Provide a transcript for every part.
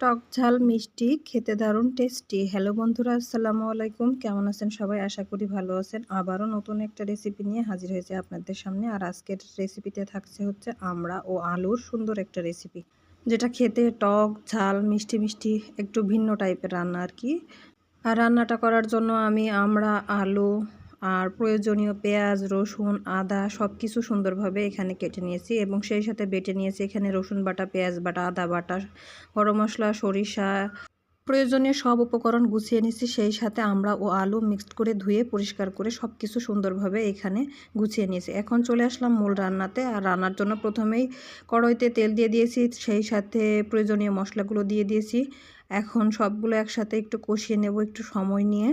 টক ঝাল, মিষ্টি, খেতে দারুণ টেস্টি হ্যালো বন্ধুরা, আসসালামু আলাইকুম। কেমন আছেন সবাই? আশা করি ভালো আছেন। আবারও নতুন একটা রেসিপি নিয়ে হাজির হয়েছে আপনাদের সামনে। আর আজকের রেসিপিতে থাকছে হচ্ছে আমরা ও আলুর সুন্দর একটা রেসিপি যেটা খেতে টক ঝাল, মিষ্টি মিষ্টি, একটু ভিন্ন টাইপের রান্না আর কি। আর রান্নাটা করার জন্য আমি আমরা আলু আর প্রয়োজনীয় পেঁয়াজ, রসুন, আদা সব কিছু সুন্দরভাবে এখানে কেটে নিয়েছি এবং সেই সাথে বেটে নিয়েছি এখানে রসুন বাটা, পেঁয়াজ বাটা, আদা বাটা, গরম মশলা, সরিষা। প্রয়োজনীয় সব উপকরণ গুছিয়ে নিয়েছি, সেই সাথে আমরা ও আলু মিক্সড করে ধুয়ে পরিষ্কার করে সব কিছু সুন্দরভাবে এখানে গুছিয়ে নিয়েছি। এখন চলে আসলাম মূল রান্নাতে আর রান্নার জন্য প্রথমেই কড়াইতে তেল দিয়ে দিয়েছি, সেই সাথে প্রয়োজনীয় মশলাগুলো দিয়ে দিয়েছি। এখন সবগুলো একসাথে একটু কষিয়ে নেব একটু সময় নিয়ে।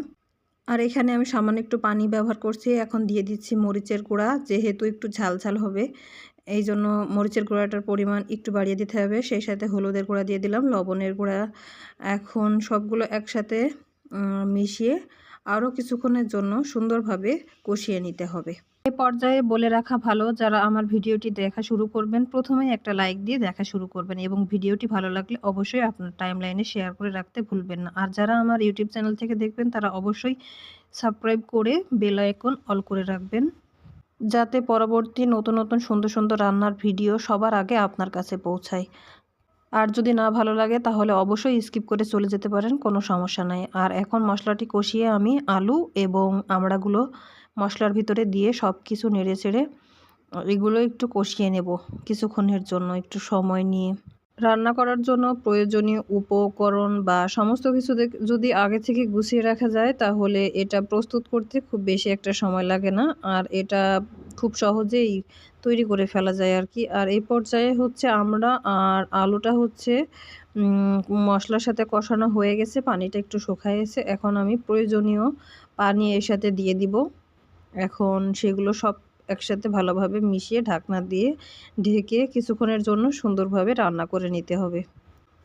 আর এখানে আমি সামান্য একটু পানি ব্যবহার করছি। এখন দিয়ে দিচ্ছি মরিচের গুঁড়া, যেহেতু একটু ঝাল ঝাল হবে। এই জন্য মরিচের গুঁড়াটার পরিমাণ একটু বাড়িয়ে দিতে হবে। সেই সাথে হলুদের গুঁড়া দিয়ে দিলাম, লবণের গুঁড়া। এখন সবগুলো একসাথে মিশিয়ে আরও কিছুক্ষণের জন্য সুন্দরভাবে কষিয়ে নিতে হবে। এ পর্যায়ে বলে রাখা ভালো, যারা আমার ভিডিওটি দেখা শুরু করবেন, প্রথমেই একটা লাইক দিয়ে দেখা শুরু করবেন এবং ভিডিওটি ভালো লাগলে অবশ্যই আপনার টাইম লাইনে শেয়ার করে রাখতে ভুলবেন না। আর যারা আমার ইউটিউব চ্যানেল থেকে দেখবেন, তারা অবশ্যই সাবস্ক্রাইব করে বেল আইকন অল করে রাখবেন, যাতে পরবর্তী নতুন নতুন, সুন্দর সুন্দর রান্নার ভিডিও সবার আগে আপনার কাছে পৌঁছায়। আর যদি না ভালো লাগে, তাহলে অবশ্যই স্কিপ করে চলে যেতে পারেন, কোনো সমস্যা নাই। আর এখন মশলাটি কষিয়ে আমি আলু এবং আমড়াগুলো মশলার ভিতরে দিয়ে সব কিছু নেড়ে চেড়ে, এগুলো একটু কষিয়ে নেব কিছুক্ষণের জন্য একটু সময় নিয়ে। রান্না করার জন্য প্রয়োজনীয় উপকরণ বা সমস্ত কিছু যদি আগে থেকে গুছিয়ে রাখা যায় তাহলে এটা প্রস্তুত করতে খুব বেশি একটা সময় লাগে না। আর এটা খুব সহজেই তৈরি করে ফেলা যায় আর কি আর এই পর্যায়ে হচ্ছে আমরা আর আলুটা হচ্ছে মশলার সাথে কষানো হয়ে গেছে, পানিটা একটু শুকায় এখন আমি প্রয়োজনীয় পানি এর সাথে দিয়ে দিব। এখন সেগুলো সব একসাথে ভালোভাবে মিশিয়ে ঢাকনা দিয়ে ঢেকে কিছুক্ষণের জন্য সুন্দরভাবে রান্না করে নিতে হবে।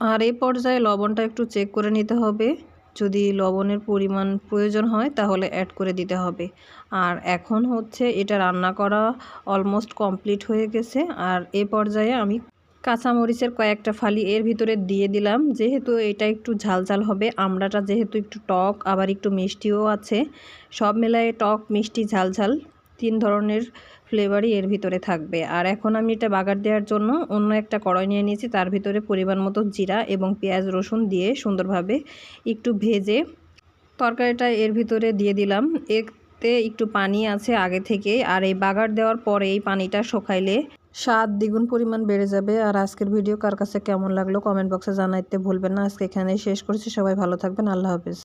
আর এই পর্যায়ে লবণটা একটু চেক করে নিতে হবে। যদি লবণের পরিমাণ প্রয়োজন হয় তাহলে অ্যাড করে দিতে হবে। আর এখন হচ্ছে এটা রান্না করা অলমোস্ট কমপ্লিট হয়ে গেছে। আর এ পর্যায়ে আমি কাঁচামরিচের কয়েকটা ফালি এর ভিতরে দিয়ে দিলাম। যেহেতু এটা একটু ঝাল ঝাল হবে, আমড়াটা যেহেতু একটু টক, আবার একটু মিষ্টিও আছে। সব মেলায় টক, মিষ্টি ঝাল ঝাল তিন ধরনের ফ্লেভারই এর ভিতরে থাকবে। আর এখন আমি এটা বাগার দেওয়ার জন্য অন্য একটা কড়াই নিয়ে নিয়েছি। তার ভিতরে পরিমাণ মতো জিরা এবং পেঁয়াজ, রসুন দিয়ে সুন্দরভাবে একটু ভেজে তরকারিটা এর ভিতরে দিয়ে দিলাম। এতে একটু পানি আছে আগে থেকে, আর এই বাগার দেওয়ার পরে এই পানিটা শুকাইলে স্বাদ দ্বিগুণ পরিমাণ বেড়ে যাবে। আর আজকের ভিডিও কার কাছে কেমন লাগল কমেন্ট বক্সে জানাইতে ভুলবেন না। আজকে এখানেই শেষ করছি। সবাই ভালো থাকবেন। আল্লাহ হাফিজ।